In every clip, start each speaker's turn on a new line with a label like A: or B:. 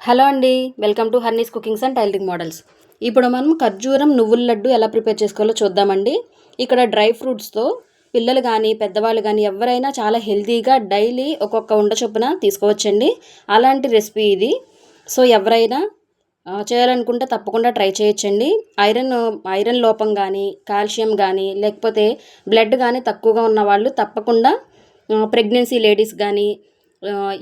A: Hello అండి welcome to Harnees cookings and tailoring models. ఇప్పుడు మనం ఖర్జూరం నువ్వుల లడ్డు ఎలా ప్రిపేర్ చేసుకోవాలో చూద్దామండి. ఇక్కడ డ్రై ఫ్రూట్స్తో పిల్లలు కానీ పెద్దవాళ్ళు కానీ ఎవరైనా చాలా హెల్తీగా డైలీ ఒక్కొక్క ఉండ చొప్పున తీసుకోవచ్చండి. అలాంటి రెసిపీ ఇది. సో ఎవరైనా చేయాలనుకుంటే తప్పకుండా ట్రై చేయొచ్చండి. ఐరన్ ఐరన్ లోపం కానీ కాల్షియం కానీ లేకపోతే బ్లడ్ కానీ తక్కువగా ఉన్న వాళ్ళు తప్పకుండా ప్రెగ్నెన్సీ లేడీస్ కానీ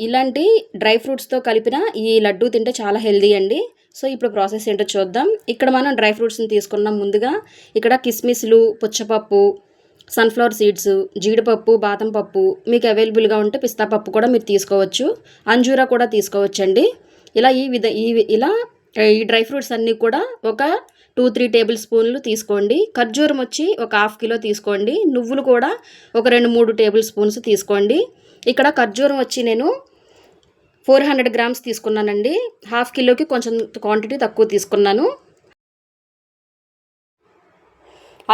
A: ఇలాంటి డ్రై ఫ్రూట్స్తో కలిపిన ఈ లడ్డు తింటే చాలా హెల్దీ అండి. సో ఇప్పుడు ప్రాసెస్ ఏంటో చూద్దాం. ఇక్కడ మనం డ్రై ఫ్రూట్స్ని తీసుకున్నాం ముందుగా. ఇక్కడ కిస్మిస్లు పుచ్చపప్పు సన్ఫ్లవర్ సీడ్స్ జీడిపప్పు బాదం పప్పు మీకు అవైలబుల్గా ఉంటే పిస్తా పప్పు కూడా మీరు తీసుకోవచ్చు. అంజూరా కూడా తీసుకోవచ్చండి. ఇలా ఈ విధ ఈ ఇలా ఈ డ్రై ఫ్రూట్స్ అన్నీ కూడా ఒక టూ త్రీ టేబుల్ స్పూన్లు తీసుకోండి. ఖర్జూరం వచ్చి ఒక హాఫ్ కిలో తీసుకోండి. నువ్వులు కూడా ఒక రెండు మూడు టేబుల్ స్పూన్స్ తీసుకోండి. ఇక్కడ ఖర్జూరం వచ్చి నేను ఫోర్ హండ్రెడ్ గ్రామ్స్ తీసుకున్నానండి. హాఫ్ కిలోకి కొంచెం క్వాంటిటీ తక్కువ తీసుకున్నాను.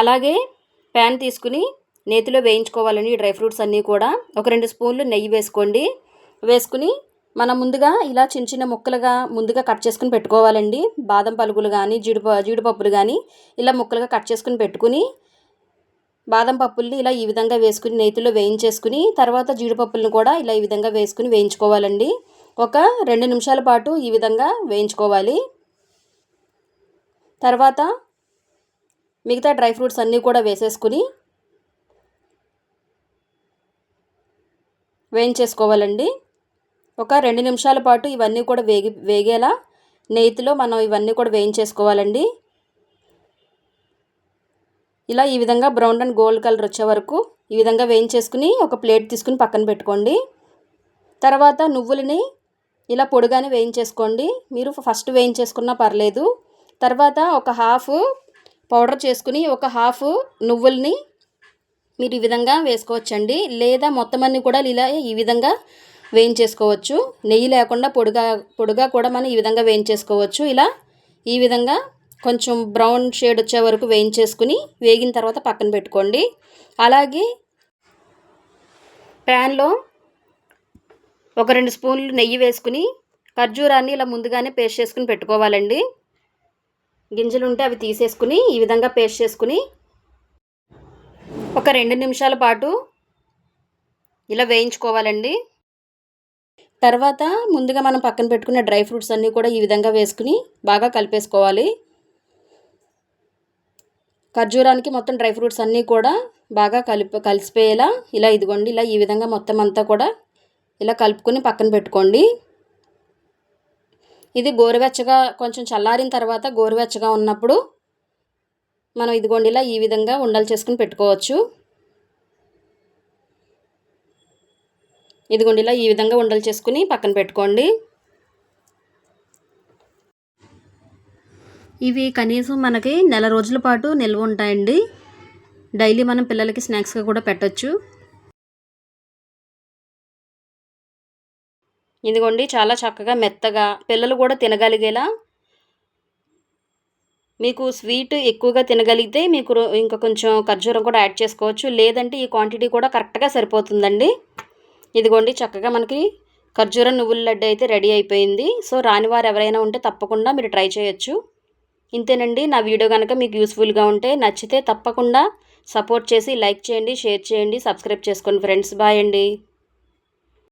A: అలాగే ప్యాన్ తీసుకుని నేతిలో వేయించుకోవాలని డ్రై ఫ్రూట్స్ అన్నీ కూడా ఒక రెండు స్పూన్లు నెయ్యి వేసుకోండి. వేసుకుని మనం ముందుగా ఇలా చిన్న చిన్న ముక్కలుగా ముందుగా కట్ చేసుకుని పెట్టుకోవాలండి. బాదం పలుకులు కానీ జీడిప జీడిపప్పులు కానీ ఇలా ముక్కలుగా కట్ చేసుకుని పెట్టుకుని బాదం పప్పుల్ని ఇలా ఈ విధంగా వేసుకుని నేతిలో వేయించేసుకుని తర్వాత జీడిపప్పులను కూడా ఇలా ఈ విధంగా వేసుకుని వేయించుకోవాలండి. ఒక రెండు నిమిషాల పాటు ఈ విధంగా వేయించుకోవాలి. తర్వాత మిగతా డ్రై ఫ్రూట్స్ అన్నీ కూడా వేసేసుకుని వేయించేసుకోవాలండి. ఒక రెండు నిమిషాల పాటు ఇవన్నీ కూడా వేగి వేగేలా నేతిలో మనం ఇవన్నీ కూడా వేయించేసుకోవాలండి. ఇలా ఈ విధంగా బ్రౌన్ అండ్ గోల్డ్ కలర్ వచ్చే వరకు ఈ విధంగా వేయించేసుకుని ఒక ప్లేట్ తీసుకుని పక్కన పెట్టుకోండి. తర్వాత నువ్వులని ఇలా పొడిగానే వేయించేసుకోండి. మీరు ఫస్ట్ వేయించేసుకున్నా పర్లేదు. తర్వాత ఒక హాఫ్ పౌడర్ చేసుకుని ఒక హాఫ్ నువ్వుల్ని మీరు ఈ విధంగా వేసుకోవచ్చండి. లేదా మొత్తం అన్ని కూడా ఇలా ఈ విధంగా వేయించేసుకోవచ్చు. నెయ్యి లేకుండా పొడిగా పొడిగా కూడా మనం ఈ విధంగా వేయించేసుకోవచ్చు. ఇలా ఈ విధంగా కొంచెం బ్రౌన్ షేడ్ వచ్చే వరకు వేయించేసుకుని వేగిన తర్వాత పక్కన పెట్టుకోండి. అలాగే ప్యాన్లో ఒక రెండు స్పూన్లు నెయ్యి వేసుకుని ఖర్జూరాన్ని ఇలా ముందుగానే పేస్ట్ చేసుకుని పెట్టుకోవాలండి. గింజలు ఉంటే అవి తీసేసుకుని ఈ విధంగా పేస్ట్ చేసుకుని ఒక రెండు నిమిషాల పాటు ఇలా వేయించుకోవాలండి. తర్వాత ముందుగా మనం పక్కన పెట్టుకున్న డ్రై ఫ్రూట్స్ అన్నీ కూడా ఈ విధంగా వేసుకుని బాగా కలిపేసుకోవాలి. ఖర్జూరానికి మొత్తం డ్రై ఫ్రూట్స్ అన్నీ కూడా బాగా కలిపి కలిసిపోయేలా ఇలా ఇదిగోండి ఇలా ఈ విధంగా మొత్తం అంతా కూడా ఇలా కలుపుకొని పక్కన పెట్టుకోండి. ఇది గోరువెచ్చగా కొంచెం చల్లారిన తర్వాత గోరువెచ్చగా ఉన్నప్పుడు మనం ఇదిగోండి ఇలా ఈ విధంగా ఉండలు చేసుకుని పెట్టుకోవచ్చు. ఇదిగోండి ఇలా ఈ విధంగా ఉండలు చేసుకుని పక్కన పెట్టుకోండి. ఇవి కనీసం మనకి నెల రోజుల పాటు నిల్వ ఉంటాయండి. డైలీ మనం పిల్లలకి స్నాక్స్గా కూడా పెట్టచ్చు. ఇదిగోండి చాలా చక్కగా మెత్తగా పిల్లలు కూడా తినగలిగేలా మీకు స్వీట్ ఎక్కువగా తినగలిగితే మీకు ఇంకా కొంచెం ఖర్జూరం కూడా యాడ్ చేసుకోవచ్చు. లేదంటే ఈ క్వాంటిటీ కూడా కరెక్ట్గా సరిపోతుందండి. ఇదిగోండి చక్కగా మనకి ఖర్జూరం నువ్వుల లడ్డు అయితే రెడీ అయిపోయింది. సో రాని వారు ఎవరైనా ఉంటే తప్పకుండా మీరు ట్రై చేయొచ్చు. ఇంతేనండి. నా వీడియో కనుక మీకు యూస్ఫుల్గా ఉంటే నచ్చితే తప్పకుండా సపోర్ట్ చేసి లైక్ చేయండి షేర్ చేయండి సబ్స్క్రైబ్ చేసుకోండి ఫ్రెండ్స్. బాయ్ అండి.